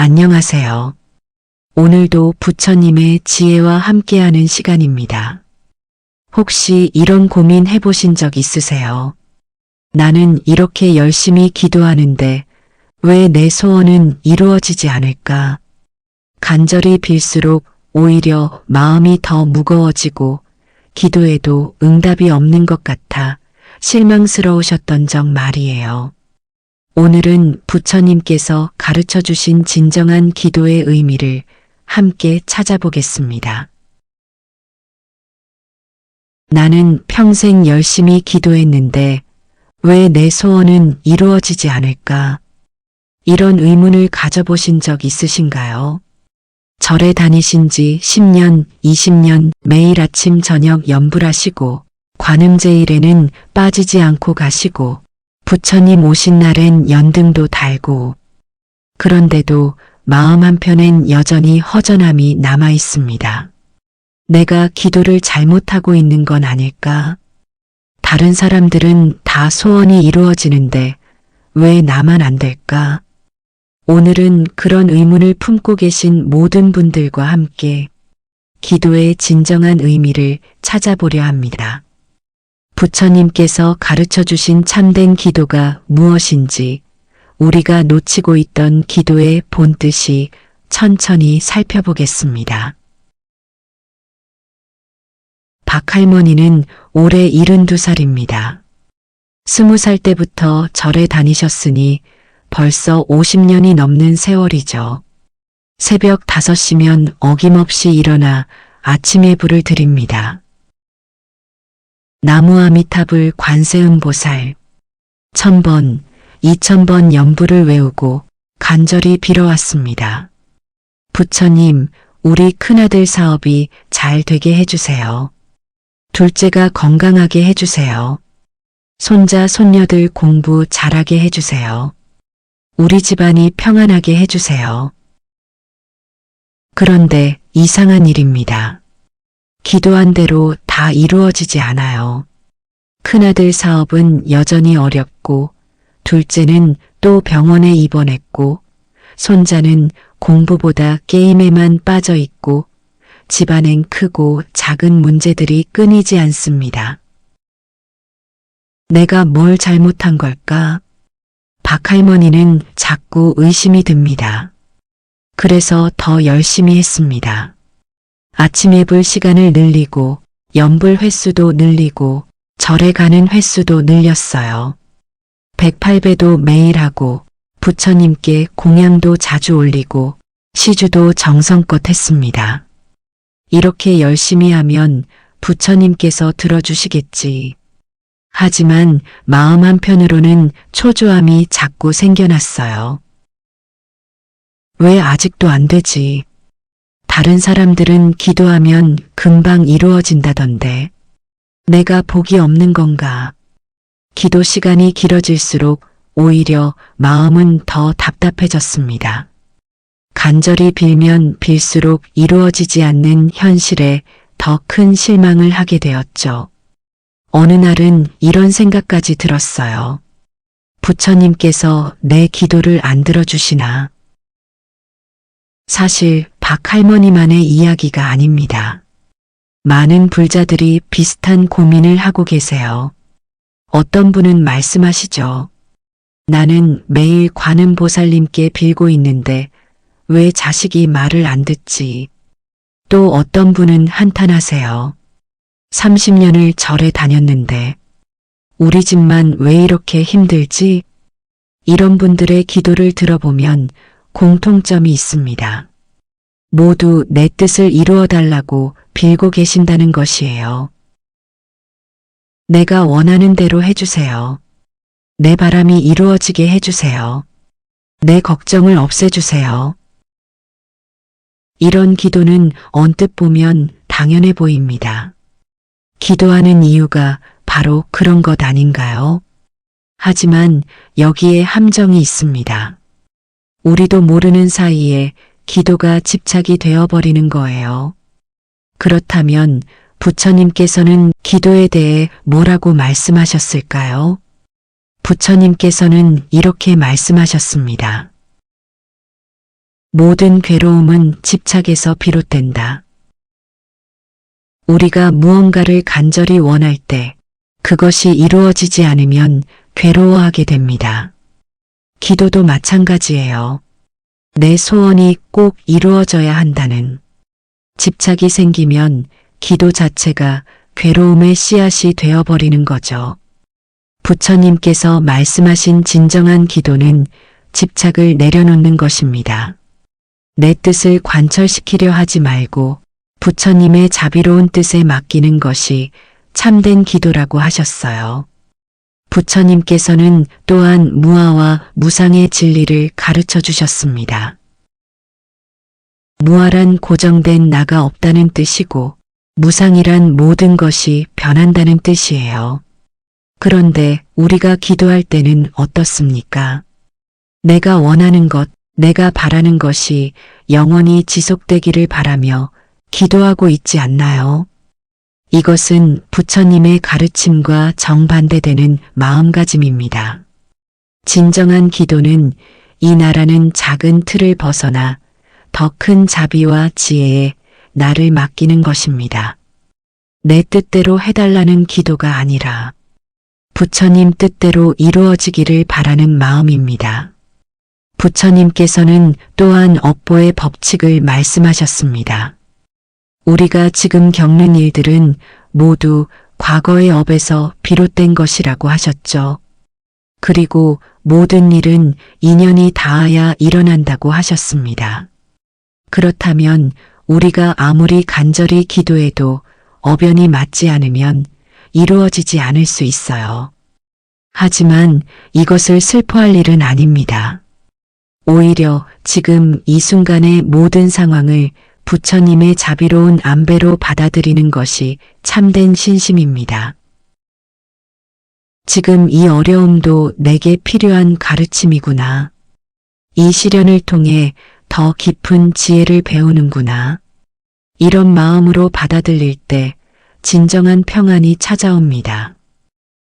안녕하세요. 오늘도 부처님의 지혜와 함께하는 시간입니다. 혹시 이런 고민 해보신 적 있으세요? 나는 이렇게 열심히 기도하는데 왜 내 소원은 이루어지지 않을까? 간절히 빌수록 오히려 마음이 더 무거워지고 기도에도 응답이 없는 것 같아 실망스러우셨던 적 말이에요. 오늘은 부처님께서 가르쳐 주신 진정한 기도의 의미를 함께 찾아보겠습니다. 나는 평생 열심히 기도했는데 왜 내 소원은 이루어지지 않을까? 이런 의문을 가져보신 적 있으신가요? 절에 다니신 지 10년, 20년 매일 아침 저녁 염불하시고 관음제일에는 빠지지 않고 가시고 부처님 오신 날엔 연등도 달고 그런데도 마음 한편엔 여전히 허전함이 남아 있습니다. 내가 기도를 잘못하고 있는 건 아닐까? 다른 사람들은 다 소원이 이루어지는데 왜 나만 안 될까? 오늘은 그런 의문을 품고 계신 모든 분들과 함께 기도의 진정한 의미를 찾아보려 합니다. 부처님께서 가르쳐 주신 참된 기도가 무엇인지 우리가 놓치고 있던 기도의 본뜻이 천천히 살펴보겠습니다. 박할머니는 올해 72살입니다. 20살 때부터 절에 다니셨으니 벌써 50년이 넘는 세월이죠. 새벽 5시면 어김없이 일어나 아침에 불을 드립니다. 나무 아미탑을 관세음보살, 천번, 이천번 연부를 외우고 간절히 빌어왔습니다. 부처님, 우리 큰아들 사업이 잘 되게 해주세요. 둘째가 건강하게 해주세요. 손자, 손녀들 공부 잘하게 해주세요. 우리 집안이 평안하게 해주세요. 그런데 이상한 일입니다. 기도한 대로 다 이루어지지 않아요. 큰아들 사업은 여전히 어렵고, 둘째는 또 병원에 입원했고, 손자는 공부보다 게임에만 빠져 있고, 집안엔 크고 작은 문제들이 끊이지 않습니다. 내가 뭘 잘못한 걸까? 박할머니는 자꾸 의심이 듭니다. 그래서 더 열심히 했습니다. 아침에 불 시간을 늘리고 연불 횟수도 늘리고 절에 가는 횟수도 늘렸어요. 108배도 매일 하고 부처님께 공양도 자주 올리고 시주도 정성껏 했습니다. 이렇게 열심히 하면 부처님께서 들어주시겠지. 하지만 마음 한편으로는 초조함이 자꾸 생겨났어요. 왜 아직도 안 되지? 다른 사람들은 기도하면 금방 이루어진다던데. 내가 복이 없는 건가? 기도 시간이 길어질수록 오히려 마음은 더 답답해졌습니다. 간절히 빌면 빌수록 이루어지지 않는 현실에 더 큰 실망을 하게 되었죠. 어느 날은 이런 생각까지 들었어요. 부처님께서 내 기도를 안 들어주시나. 사실 박할머니만의 이야기가 아닙니다. 많은 불자들이 비슷한 고민을 하고 계세요. 어떤 분은 말씀하시죠. 나는 매일 관음 보살님께 빌고 있는데 왜 자식이 말을 안 듣지? 또 어떤 분은 한탄하세요. 30년을 절에 다녔는데 우리 집만 왜 이렇게 힘들지? 이런 분들의 기도를 들어보면 공통점이 있습니다. 모두 내 뜻을 이루어 달라고 빌고 계신다는 것이에요. 내가 원하는 대로 해주세요. 내 바람이 이루어지게 해주세요. 내 걱정을 없애주세요. 이런 기도는 언뜻 보면 당연해 보입니다. 기도하는 이유가 바로 그런 것 아닌가요? 하지만 여기에 함정이 있습니다. 우리도 모르는 사이에 기도가 집착이 되어버리는 거예요. 그렇다면 부처님께서는 기도에 대해 뭐라고 말씀하셨을까요? 부처님께서는 이렇게 말씀하셨습니다. 모든 괴로움은 집착에서 비롯된다. 우리가 무언가를 간절히 원할 때 그것이 이루어지지 않으면 괴로워하게 됩니다. 기도도 마찬가지예요. 내 소원이 꼭 이루어져야 한다는 집착이 생기면 기도 자체가 괴로움의 씨앗이 되어버리는 거죠. 부처님께서 말씀하신 진정한 기도는 집착을 내려놓는 것입니다. 내 뜻을 관철시키려 하지 말고 부처님의 자비로운 뜻에 맡기는 것이 참된 기도라고 하셨어요. 부처님께서는 또한 무아와 무상의 진리를 가르쳐 주셨습니다. 무아란 고정된 나가 없다는 뜻이고 무상이란 모든 것이 변한다는 뜻이에요. 그런데 우리가 기도할 때는 어떻습니까? 내가 원하는 것, 내가 바라는 것이 영원히 지속되기를 바라며 기도하고 있지 않나요? 이것은 부처님의 가르침과 정반대되는 마음가짐입니다. 진정한 기도는 이 나라는 작은 틀을 벗어나 더 큰 자비와 지혜에 나를 맡기는 것입니다. 내 뜻대로 해달라는 기도가 아니라 부처님 뜻대로 이루어지기를 바라는 마음입니다. 부처님께서는 또한 업보의 법칙을 말씀하셨습니다. 우리가 지금 겪는 일들은 모두 과거의 업에서 비롯된 것이라고 하셨죠. 그리고 모든 일은 인연이 닿아야 일어난다고 하셨습니다. 그렇다면 우리가 아무리 간절히 기도해도 어변이 맞지 않으면 이루어지지 않을 수 있어요. 하지만 이것을 슬퍼할 일은 아닙니다. 오히려 지금 이 순간의 모든 상황을 부처님의 자비로운 안배로 받아들이는 것이 참된 신심입니다. 지금 이 어려움도 내게 필요한 가르침이구나. 이 시련을 통해 더 깊은 지혜를 배우는구나. 이런 마음으로 받아들일 때 진정한 평안이 찾아옵니다.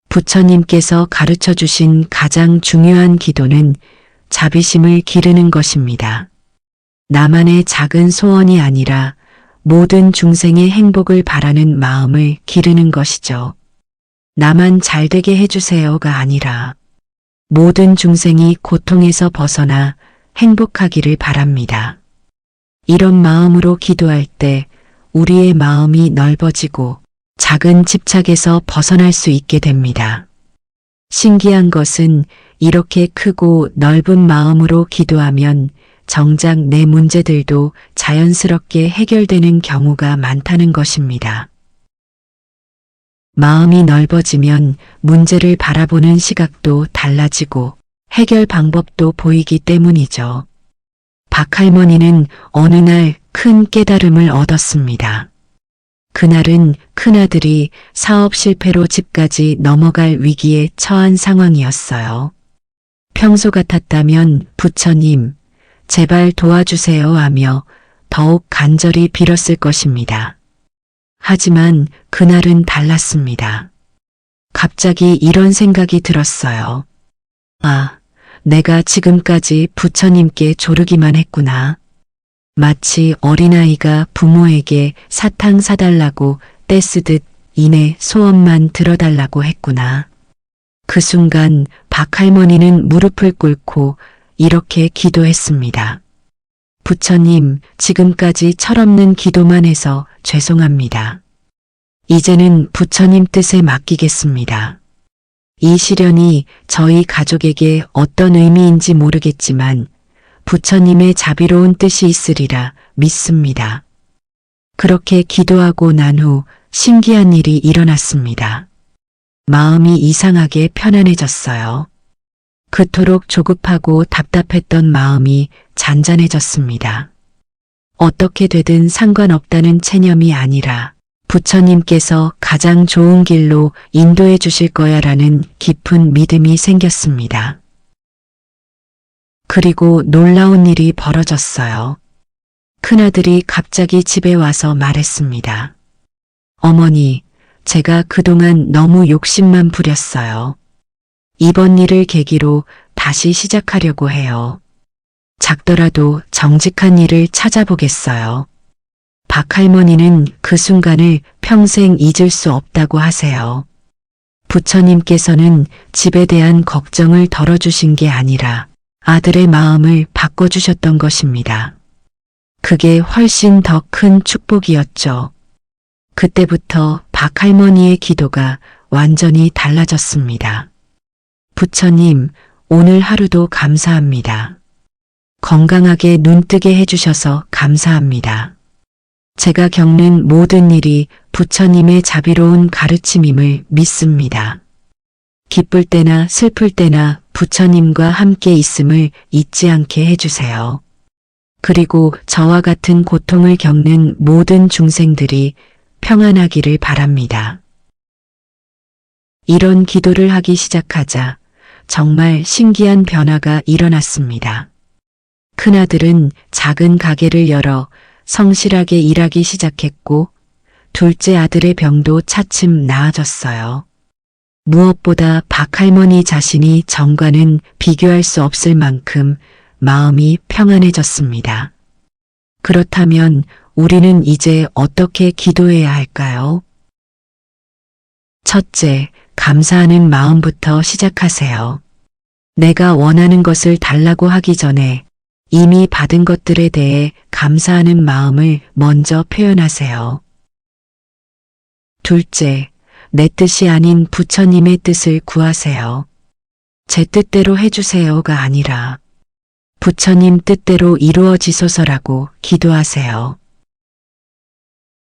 부처님께서 가르쳐 주신 가장 중요한 기도는 자비심을 기르는 것입니다. 나만의 작은 소원이 아니라 모든 중생의 행복을 바라는 마음을 기르는 것이죠. 나만 잘 되게 해주세요가 아니라 모든 중생이 고통에서 벗어나 행복하기를 바랍니다. 이런 마음으로 기도할 때 우리의 마음이 넓어지고 작은 집착에서 벗어날 수 있게 됩니다. 신기한 것은 이렇게 크고 넓은 마음으로 기도하면 정작 내 문제들도 자연스럽게 해결되는 경우가 많다는 것입니다. 마음이 넓어지면 문제를 바라보는 시각도 달라지고 해결 방법도 보이기 때문이죠. 박할머니는 어느 날 큰 깨달음을 얻었습니다. 그날은 큰아들이 사업 실패로 집까지 넘어갈 위기에 처한 상황이었어요. 평소 같았다면 부처님, 제발 도와주세요 하며 더욱 간절히 빌었을 것입니다. 하지만 그날은 달랐습니다. 갑자기 이런 생각이 들었어요. 아, 내가 지금까지 부처님께 조르기만 했구나. 마치 어린아이가 부모에게 사탕 사달라고 떼쓰듯 이내 소원만 들어달라고 했구나. 그 순간 박할머니는 무릎을 꿇고 이렇게 기도했습니다. 부처님, 지금까지 철없는 기도만 해서 죄송합니다. 이제는 부처님 뜻에 맡기겠습니다. 이 시련이 저희 가족에게 어떤 의미인지 모르겠지만 부처님의 자비로운 뜻이 있으리라 믿습니다. 그렇게 기도하고 난 후 신기한 일이 일어났습니다. 마음이 이상하게 편안해졌어요. 그토록 조급하고 답답했던 마음이 잔잔해졌습니다. 어떻게 되든 상관없다는 체념이 아니라 부처님께서 가장 좋은 길로 인도해 주실 거야 라는 깊은 믿음이 생겼습니다. 그리고 놀라운 일이 벌어졌어요. 큰아들이 갑자기 집에 와서 말했습니다. 어머니, 제가 그동안 너무 욕심만 부렸어요. 이번 일을 계기로 다시 시작하려고 해요. 작더라도 정직한 일을 찾아보겠어요. 박 할머니는 그 순간을 평생 잊을 수 없다고 하세요. 부처님께서는 집에 대한 걱정을 덜어주신 게 아니라 아들의 마음을 바꿔주셨던 것입니다. 그게 훨씬 더 큰 축복이었죠. 그때부터 박 할머니의 기도가 완전히 달라졌습니다. 부처님, 오늘 하루도 감사합니다. 건강하게 눈뜨게 해주셔서 감사합니다. 제가 겪는 모든 일이 부처님의 자비로운 가르침임을 믿습니다. 기쁠 때나 슬플 때나 부처님과 함께 있음을 잊지 않게 해주세요. 그리고 저와 같은 고통을 겪는 모든 중생들이 평안하기를 바랍니다. 이런 기도를 하기 시작하자 정말 신기한 변화가 일어났습니다. 큰아들은 작은 가게를 열어 성실하게 일하기 시작했고, 둘째 아들의 병도 차츰 나아졌어요. 무엇보다 박할머니 자신이 정과는 비교할 수 없을 만큼 마음이 평안해졌습니다. 그렇다면 우리는 이제 어떻게 기도해야 할까요? 첫째, 감사하는 마음부터 시작하세요. 내가 원하는 것을 달라고 하기 전에 이미 받은 것들에 대해 감사하는 마음을 먼저 표현하세요. 둘째, 내 뜻이 아닌 부처님의 뜻을 구하세요. 제 뜻대로 해주세요가 아니라 부처님 뜻대로 이루어지소서라고 기도하세요.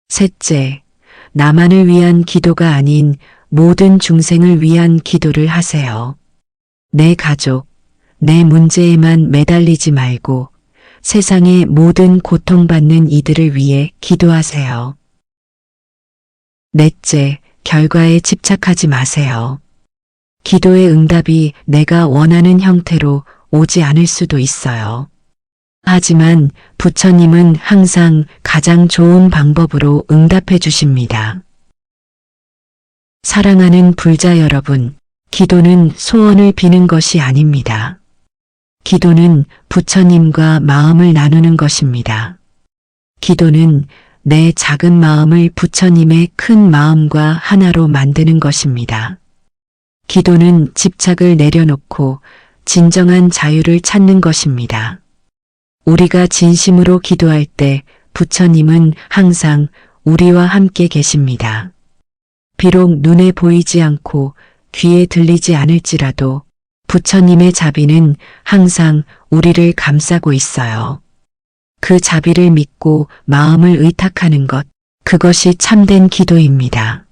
셋째, 나만을 위한 기도가 아닌 모든 중생을 위한 기도를 하세요. 내 가족, 내 문제에만 매달리지 말고 세상의 모든 고통받는 이들을 위해 기도하세요. 넷째, 결과에 집착하지 마세요. 기도의 응답이 내가 원하는 형태로 오지 않을 수도 있어요. 하지만 부처님은 항상 가장 좋은 방법으로 응답해 주십니다. 사랑하는 불자 여러분, 기도는 소원을 비는 것이 아닙니다. 기도는 부처님과 마음을 나누는 것입니다. 기도는 내 작은 마음을 부처님의 큰 마음과 하나로 만드는 것입니다. 기도는 집착을 내려놓고 진정한 자유를 찾는 것입니다. 우리가 진심으로 기도할 때 부처님은 항상 우리와 함께 계십니다. 비록 눈에 보이지 않고 귀에 들리지 않을지라도 부처님의 자비는 항상 우리를 감싸고 있어요. 그 자비를 믿고 마음을 의탁하는 것, 그것이 참된 기도입니다.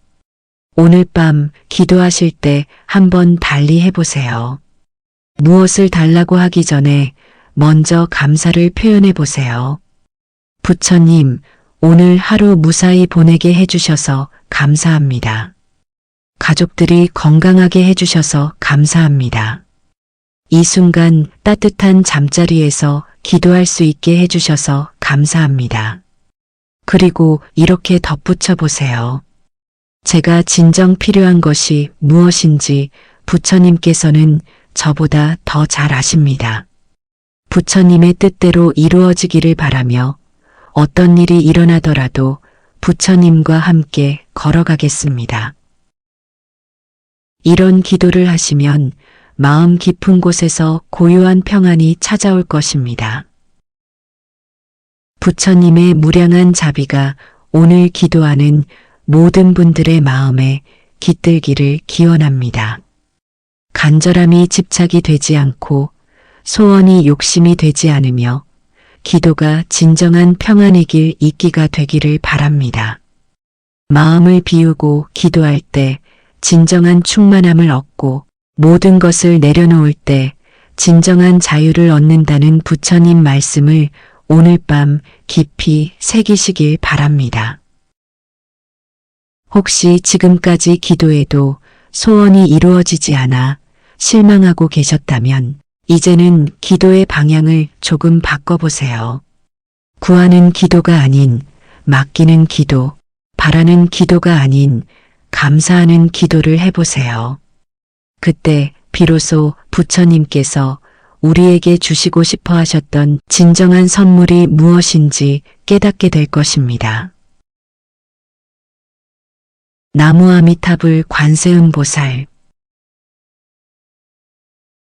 오늘 밤 기도하실 때 한번 달리 해보세요. 무엇을 달라고 하기 전에 먼저 감사를 표현해 보세요. 부처님, 오늘 하루 무사히 보내게 해주셔서 감사합니다. 가족들이 건강하게 해주셔서 감사합니다. 이 순간 따뜻한 잠자리에서 기도할 수 있게 해주셔서 감사합니다. 그리고 이렇게 덧붙여 보세요. 제가 진정 필요한 것이 무엇인지 부처님께서는 저보다 더 잘 아십니다. 부처님의 뜻대로 이루어지기를 바라며 어떤 일이 일어나더라도 부처님과 함께 걸어가겠습니다. 이런 기도를 하시면 마음 깊은 곳에서 고요한 평안이 찾아올 것입니다. 부처님의 무량한 자비가 오늘 기도하는 모든 분들의 마음에 깃들기를 기원합니다. 간절함이 집착이 되지 않고 소원이 욕심이 되지 않으며 기도가 진정한 평안의 길 있기가 되기를 바랍니다. 마음을 비우고 기도할 때 진정한 충만함을 얻고 모든 것을 내려놓을 때 진정한 자유를 얻는다는 부처님 말씀을 오늘 밤 깊이 새기시길 바랍니다. 혹시 지금까지 기도해도 소원이 이루어지지 않아 실망하고 계셨다면 이제는 기도의 방향을 조금 바꿔보세요. 구하는 기도가 아닌 맡기는 기도, 바라는 기도가 아닌 감사하는 기도를 해보세요. 그때 비로소 부처님께서 우리에게 주시고 싶어 하셨던 진정한 선물이 무엇인지 깨닫게 될 것입니다. 나무 아미탑을 관세음보살